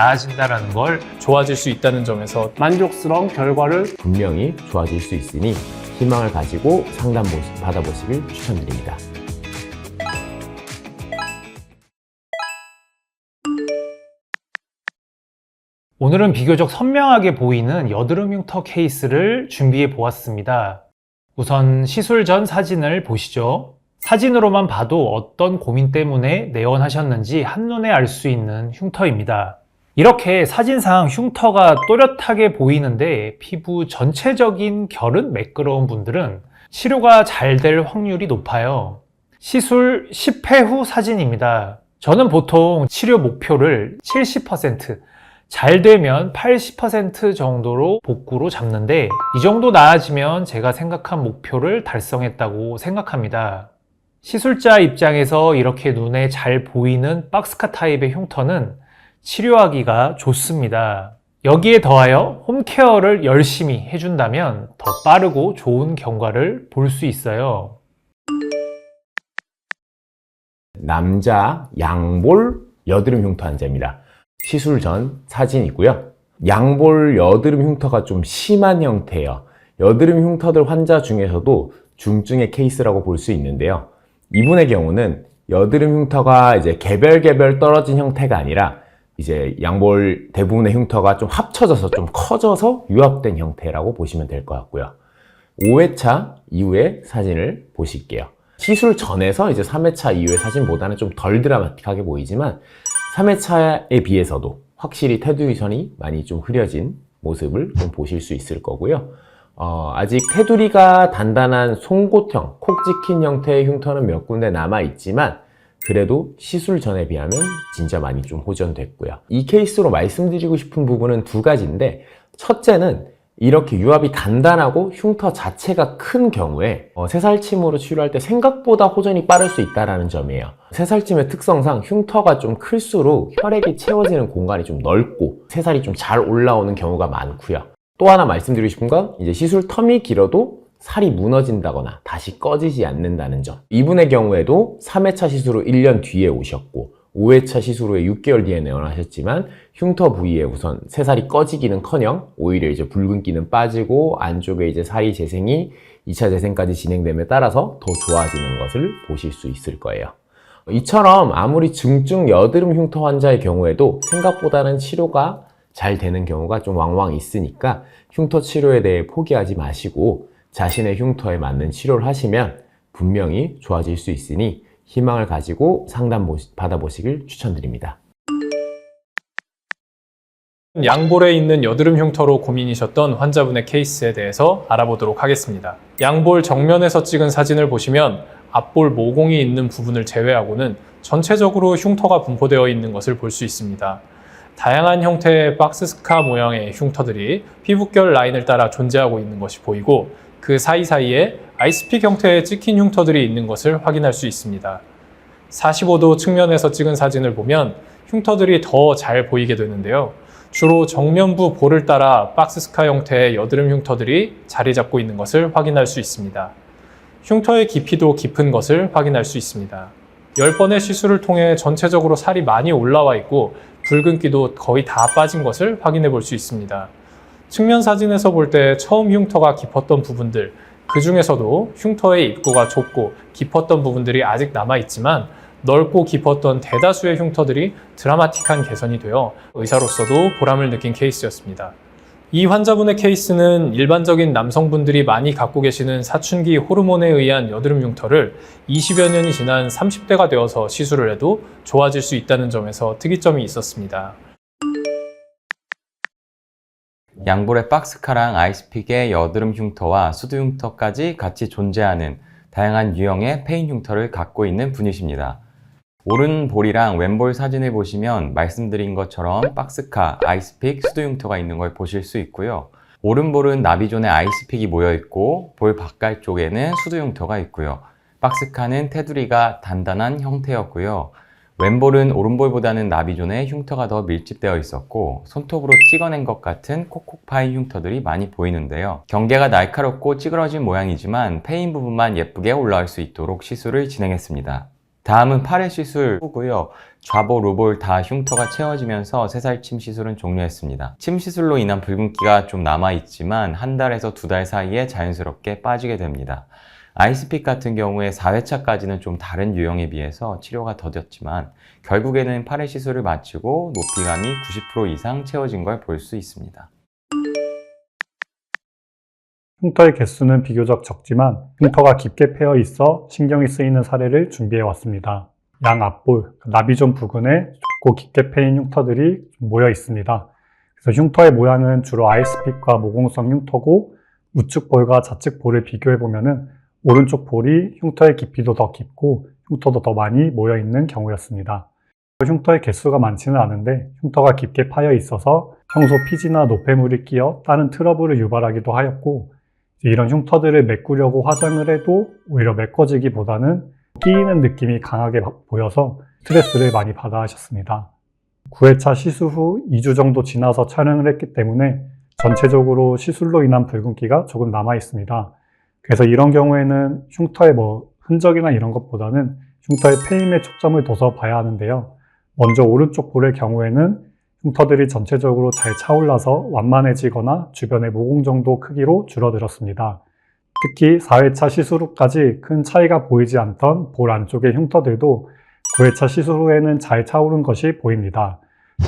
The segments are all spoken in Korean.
나아진다는 걸 좋아질 수 있다는 점에서 만족스러운 결과를 분명히 좋아질 수 있으니 희망을 가지고 상담 보시- 받아보시길 추천드립니다. 오늘은 비교적 선명하게 보이는 여드름 흉터 케이스를 준비해 보았습니다. 우선 시술 전 사진을 보시죠. 사진으로만 봐도 어떤 고민 때문에 내원하셨는지 한눈에 알 수 있는 흉터입니다. 이렇게 사진상 흉터가 또렷하게 보이는데 피부 전체적인 결은 매끄러운 분들은 치료가 잘 될 확률이 높아요. 시술 10회 후 사진입니다. 저는 보통 치료 목표를 70%, 잘 되면 80% 정도로 복구로 잡는데 이 정도 나아지면 제가 생각한 목표를 달성했다고 생각합니다. 시술자 입장에서 이렇게 눈에 잘 보이는 박스카 타입의 흉터는 치료하기가 좋습니다. 여기에 더하여 홈케어를 열심히 해준다면 더 빠르고 좋은 경과를 볼 수 있어요. 남자 양볼 여드름 흉터 환자입니다. 시술 전 사진이고요. 양볼 여드름 흉터가 좀 심한 형태예요. 여드름 흉터들 환자 중에서도 중증의 케이스라고 볼 수 있는데요. 이분의 경우는 여드름 흉터가 이제 개별 개별 떨어진 형태가 아니라 이제 양볼 대부분의 흉터가 좀 합쳐져서 좀 커져서 유합된 형태라고 보시면 될 것 같고요. 5회차 이후의 사진을 보실게요. 시술 전에서 이제 3회차 이후의 사진보다는 좀 덜 드라마틱하게 보이지만 3회차에 비해서도 확실히 테두리선이 많이 좀 흐려진 모습을 좀 보실 수 있을 거고요. 어, 아직 테두리가 단단한 송곳형, 콕 찍힌 형태의 흉터는 몇 군데 남아 있지만 그래도 시술 전에 비하면 진짜 많이 좀 호전됐고요. 이 케이스로 말씀드리고 싶은 부분은 두 가지인데 첫째는 이렇게 유압이 단단하고 흉터 자체가 큰 경우에 어, 새살침으로 치료할 때 생각보다 호전이 빠를 수 있다는 점이에요. 새살침의 특성상 흉터가 좀 클수록 혈액이 채워지는 공간이 좀 넓고 새살이 좀 잘 올라오는 경우가 많고요. 또 하나 말씀드리고 싶은 건 이제 시술 텀이 길어도 살이 무너진다거나 다시 꺼지지 않는다는 점. 이분의 경우에도 3회차 시술 후 1년 뒤에 오셨고 5회차 시술 후에 6개월 뒤에 내원하셨지만 흉터 부위에 우선 새살이 꺼지기는 커녕 오히려 이제 붉은기는 빠지고 안쪽에 이제 살이 재생이 2차 재생까지 진행됨에 따라서 더 좋아지는 것을 보실 수 있을 거예요. 이처럼 아무리 중증 여드름 흉터 환자의 경우에도 생각보다는 치료가 잘 되는 경우가 좀 왕왕 있으니까 흉터 치료에 대해 포기하지 마시고 자신의 흉터에 맞는 치료를 하시면 분명히 좋아질 수 있으니 희망을 가지고 상담 보시- 받아보시길 추천드립니다. 양볼에 있는 여드름 흉터로 고민이셨던 환자분의 케이스에 대해서 알아보도록 하겠습니다. 양볼 정면에서 찍은 사진을 보시면 앞볼 모공이 있는 부분을 제외하고는 전체적으로 흉터가 분포되어 있는 것을 볼 수 있습니다. 다양한 형태의 박스스카 모양의 흉터들이 피부결 라인을 따라 존재하고 있는 것이 보이고 그 사이사이에 아이스픽 형태의 찍힌 흉터들이 있는 것을 확인할 수 있습니다. 45도 측면에서 찍은 사진을 보면 흉터들이 더 잘 보이게 되는데요. 주로 정면부 볼을 따라 박스스카 형태의 여드름 흉터들이 자리 잡고 있는 것을 확인할 수 있습니다. 흉터의 깊이도 깊은 것을 확인할 수 있습니다. 10번의 시술을 통해 전체적으로 살이 많이 올라와 있고 붉은기도 거의 다 빠진 것을 확인해 볼 수 있습니다. 측면 사진에서 볼 때 처음 흉터가 깊었던 부분들, 그 중에서도 흉터의 입구가 좁고 깊었던 부분들이 아직 남아 있지만 넓고 깊었던 대다수의 흉터들이 드라마틱한 개선이 되어 의사로서도 보람을 느낀 케이스였습니다. 이 환자분의 케이스는 일반적인 남성분들이 많이 갖고 계시는 사춘기 호르몬에 의한 여드름 흉터를 20여 년이 지난 30대가 되어서 시술을 해도 좋아질 수 있다는 점에서 특이점이 있었습니다. 양볼의 박스카랑 아이스픽의 여드름 흉터와 수두 흉터까지 같이 존재하는 다양한 유형의 페인 흉터를 갖고 있는 분이십니다. 오른 볼이랑 왼볼 사진을 보시면 말씀드린 것처럼 박스카, 아이스픽, 수두 흉터가 있는 걸 보실 수 있고요. 오른볼은 나비존에 아이스픽이 모여 있고 볼 바깥 쪽에는 수두 흉터가 있고요. 박스카는 테두리가 단단한 형태였고요. 왼볼은 오른볼보다는 나비존에 흉터가 더 밀집되어 있었고 손톱으로 찍어낸 것 같은 콕콕 파인 흉터들이 많이 보이는데요. 경계가 날카롭고 찌그러진 모양이지만 페인 부분만 예쁘게 올라올 수 있도록 시술을 진행했습니다. 다음은 팔의 시술 후고요. 좌볼, 우볼 다 흉터가 채워지면서 새살침 시술은 종료했습니다. 침 시술로 인한 붉은기가 좀 남아있지만 한 달에서 두 달 사이에 자연스럽게 빠지게 됩니다. 아이스픽 같은 경우에 4회차까지는 좀 다른 유형에 비해서 치료가 더뎠지만 결국에는 팔의 시술을 마치고 높이감이 90% 이상 채워진 걸 볼 수 있습니다. 흉터의 개수는 비교적 적지만 흉터가 깊게 패여 있어 신경이 쓰이는 사례를 준비해 왔습니다. 양 앞볼, 나비존 부근에 좁고 깊게 패인 흉터들이 모여 있습니다. 그래서 흉터의 모양은 주로 아이스픽과 모공성 흉터고 우측 볼과 좌측 볼을 비교해 보면은 오른쪽 볼이 흉터의 깊이도 더 깊고 흉터도 더 많이 모여 있는 경우였습니다. 흉터의 개수가 많지는 않은데 흉터가 깊게 파여 있어서 평소 피지나 노폐물이 끼어 다른 트러블을 유발하기도 하였고 이런 흉터들을 메꾸려고 화장을 해도 오히려 메꿔지기보다는 끼이는 느낌이 강하게 보여서 스트레스를 많이 받아 하셨습니다. 9회차 시술 후 2주 정도 지나서 촬영을 했기 때문에 전체적으로 시술로 인한 붉은기가 조금 남아 있습니다. 그래서 이런 경우에는 흉터의 뭐 흔적이나 이런 것보다는 흉터의 패임에 초점을 둬서 봐야 하는데요. 먼저 오른쪽 볼의 경우에는 흉터들이 전체적으로 잘 차올라서 완만해지거나 주변의 모공 정도 크기로 줄어들었습니다. 특히 4회차 시술 후까지 큰 차이가 보이지 않던 볼 안쪽의 흉터들도 9회차 시술 후에는 잘 차오른 것이 보입니다.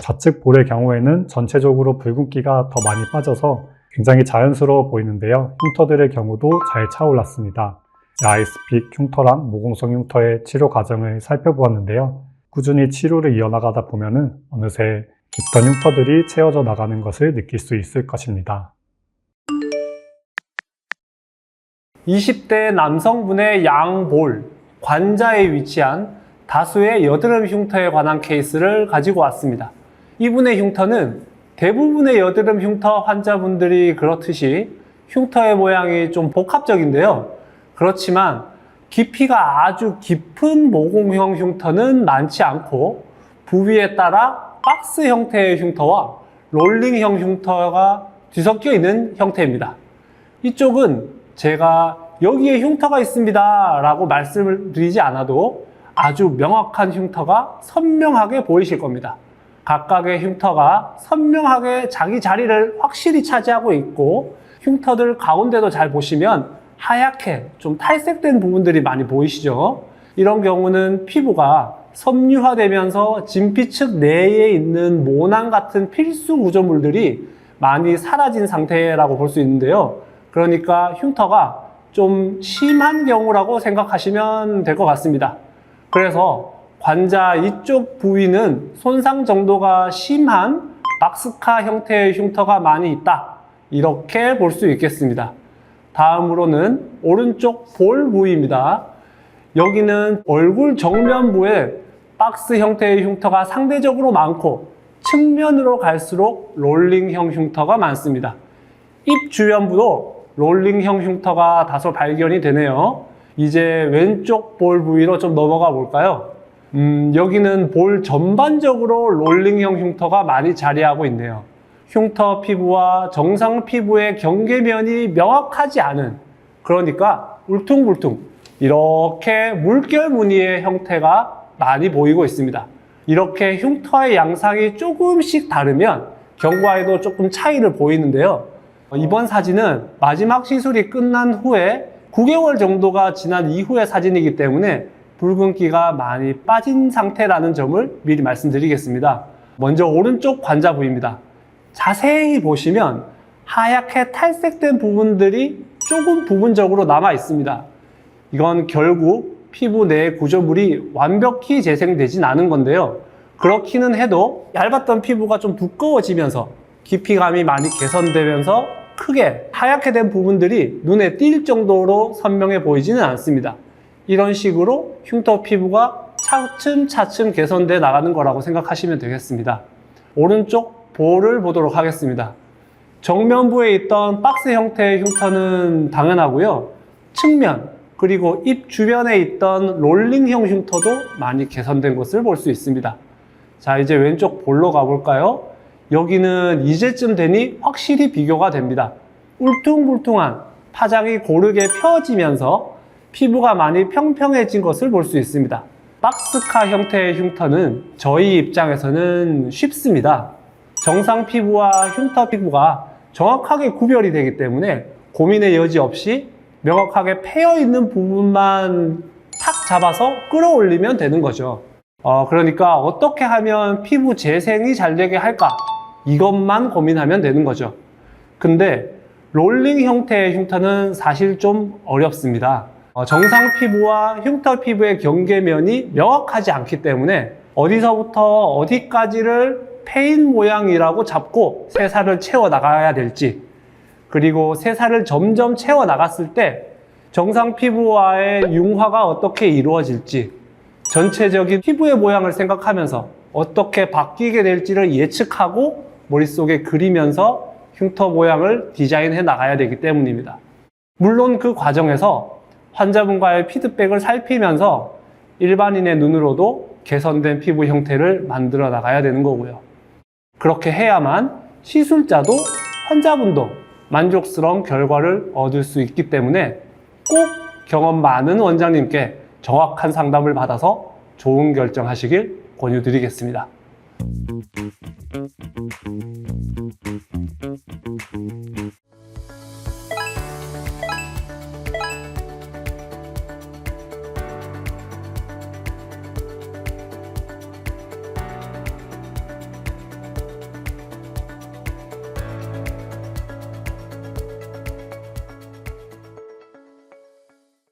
좌측 볼의 경우에는 전체적으로 붉은기가 더 많이 빠져서 굉장히 자연스러워 보이는데요. 흉터들의 경우도 잘 차올랐습니다. 아이스픽 흉터랑 모공성 흉터의 치료 과정을 살펴보았는데요. 꾸준히 치료를 이어나가다 보면은 어느새 깊던 흉터들이 채워져 나가는 것을 느낄 수 있을 것입니다. 20대 남성분의 양볼, 관자에 위치한 다수의 여드름 흉터에 관한 케이스를 가지고 왔습니다. 이분의 흉터는 대부분의 여드름 흉터 환자분들이 그렇듯이 흉터의 모양이 좀 복합적인데요. 그렇지만 깊이가 아주 깊은 모공형 흉터는 많지 않고 부위에 따라 박스 형태의 흉터와 롤링형 흉터가 뒤섞여 있는 형태입니다. 이쪽은 제가 여기에 흉터가 있습니다 라고 말씀을 드리지 않아도 아주 명확한 흉터가 선명하게 보이실 겁니다. 각각의 흉터가 선명하게 자기 자리를 확실히 차지하고 있고 흉터들 가운데도 잘 보시면 하얗게 좀 탈색된 부분들이 많이 보이시죠? 이런 경우는 피부가 섬유화되면서 진피측 내에 있는 모낭 같은 필수 구조물들이 많이 사라진 상태라고 볼 수 있는데요. 그러니까 흉터가 좀 심한 경우라고 생각하시면 될 것 같습니다. 그래서 관자 이쪽 부위는 손상 정도가 심한 박스카 형태의 흉터가 많이 있다. 이렇게 볼 수 있겠습니다. 다음으로는 오른쪽 볼 부위입니다. 여기는 얼굴 정면부에 박스 형태의 흉터가 상대적으로 많고 측면으로 갈수록 롤링형 흉터가 많습니다. 입 주변부도 롤링형 흉터가 다소 발견이 되네요. 이제 왼쪽 볼 부위로 좀 넘어가 볼까요? 음, 여기는 볼 전반적으로 롤링형 흉터가 많이 자리하고 있네요. 흉터 피부와 정상 피부의 경계면이 명확하지 않은 그러니까 울퉁불퉁 이렇게 물결 무늬의 형태가 많이 보이고 있습니다. 이렇게 흉터의 양상이 조금씩 다르면 경과에도 조금 차이를 보이는데요. 이번 사진은 마지막 시술이 끝난 후에 9개월 정도가 지난 이후의 사진이기 때문에 붉은기가 많이 빠진 상태라는 점을 미리 말씀드리겠습니다. 먼저 오른쪽 관자 부위입니다. 자세히 보시면 하얗게 탈색된 부분들이 조금 부분적으로 남아 있습니다. 이건 결국 피부 내 구조물이 완벽히 재생되진 않은 건데요. 그렇기는 해도 얇았던 피부가 좀 두꺼워지면서 깊이감이 많이 개선되면서 크게 하얗게 된 부분들이 눈에 띌 정도로 선명해 보이지는 않습니다. 이런 식으로 흉터 피부가 차츰차츰 개선돼 나가는 거라고 생각하시면 되겠습니다. 오른쪽 볼을 보도록 하겠습니다. 정면부에 있던 박스 형태의 흉터는 당연하고요. 측면, 그리고 입 주변에 있던 롤링형 흉터도 많이 개선된 것을 볼 수 있습니다. 자, 이제 왼쪽 볼로 가볼까요? 여기는 이제쯤 되니 확실히 비교가 됩니다. 울퉁불퉁한 파장이 고르게 펴지면서 피부가 많이 평평해진 것을 볼 수 있습니다. 박스카 형태의 흉터는 저희 입장에서는 쉽습니다. 정상 피부와 흉터 피부가 정확하게 구별이 되기 때문에 고민의 여지 없이 명확하게 패여 있는 부분만 탁 잡아서 끌어올리면 되는 거죠. 어, 그러니까 어떻게 하면 피부 재생이 잘 되게 할까? 이것만 고민하면 되는 거죠. 근데 롤링 형태의 흉터는 사실 좀 어렵습니다. 어, 정상 피부와 흉터 피부의 경계면이 명확하지 않기 때문에 어디서부터 어디까지를 페인 모양이라고 잡고 새 살을 채워 나가야 될지 그리고 새 살을 점점 채워 나갔을 때 정상 피부와의 융화가 어떻게 이루어질지 전체적인 피부의 모양을 생각하면서 어떻게 바뀌게 될지를 예측하고 머릿속에 그리면서 흉터 모양을 디자인해 나가야 되기 때문입니다. 물론 그 과정에서 환자분과의 피드백을 살피면서 일반인의 눈으로도 개선된 피부 형태를 만들어 나가야 되는 거고요. 그렇게 해야만 시술자도 환자분도 만족스러운 결과를 얻을 수 있기 때문에 꼭 경험 많은 원장님께 정확한 상담을 받아서 좋은 결정하시길 권유드리겠습니다.